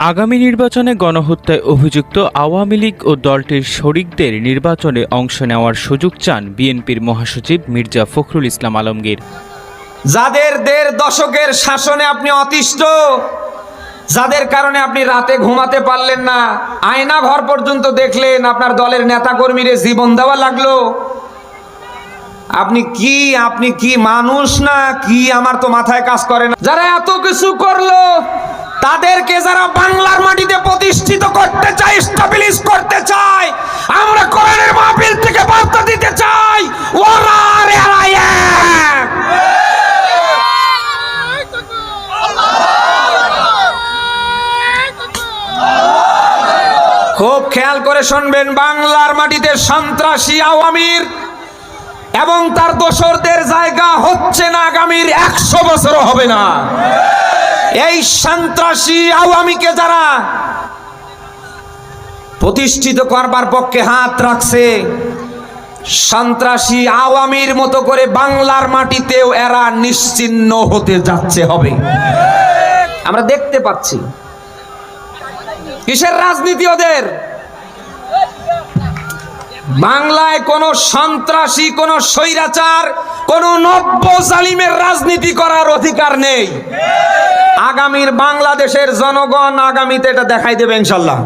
আগামী নির্বাচনে গণহত্যায় অভিযুক্ত আওয়ামী লীগ ও দলটির শরিকদের নির্বাচনে অংশ নেওয়ার সুযোগ চান বিএনপির মহাসচিব মির্জা ফখরুল ইসলাম আলমগীর। যাদের দেড় দশকের শাসনে আপনি অতিষ্ঠ, যাদের কারণে আপনি রাতে ঘুমাতে পারলেন না, আয়না ঘর পর্যন্ত দেখলেন আপনার দলের নেতাকর্মীরে জীবন দেওয়া লাগল। আপনি কি আপনি কি মানুষ না, কি আমার তো মাথায় কাজ করে না। যারা এত কিছু করল তাদেরকে যারা বাংলার মাটিতে প্রতিষ্ঠিত করতে চায় স্টাবলিশ করতে চায়, আমরা কোরআনের মাহফিল থেকে বার্তা দিতে চাই, ওরা এরা এক। খুব খেয়াল করে শুনবেন, বাংলার মাটিতে সন্ত্রাসী আওয়ামীর এবং তার দোসরদের জায়গা হচ্ছে না আগামীর একশো বছরও হবে না এই সন্ত্রাসী আওয়ামীকে যারা প্রতিষ্ঠিত করবার পক্ষে হাত রাখছে, সন্ত্রাসী আওয়ামীর মতো করে বাংলার মাটিতেও এরা নিশ্চিন্ন হতে যাচ্ছে হবে। আমরা দেখতে পাচ্ছি। কিসের রাজনীতি ওদের? বাংলায় কোন সন্ত্রাসী, কোন স্বৈরাচার, কোন নব্য জালিমের রাজনীতি করার অধিকার নেই। আগামীর বাংলাদেশের জনগণ আগামীতে এটা দেখাই দেবে ইনশাল্লাহ।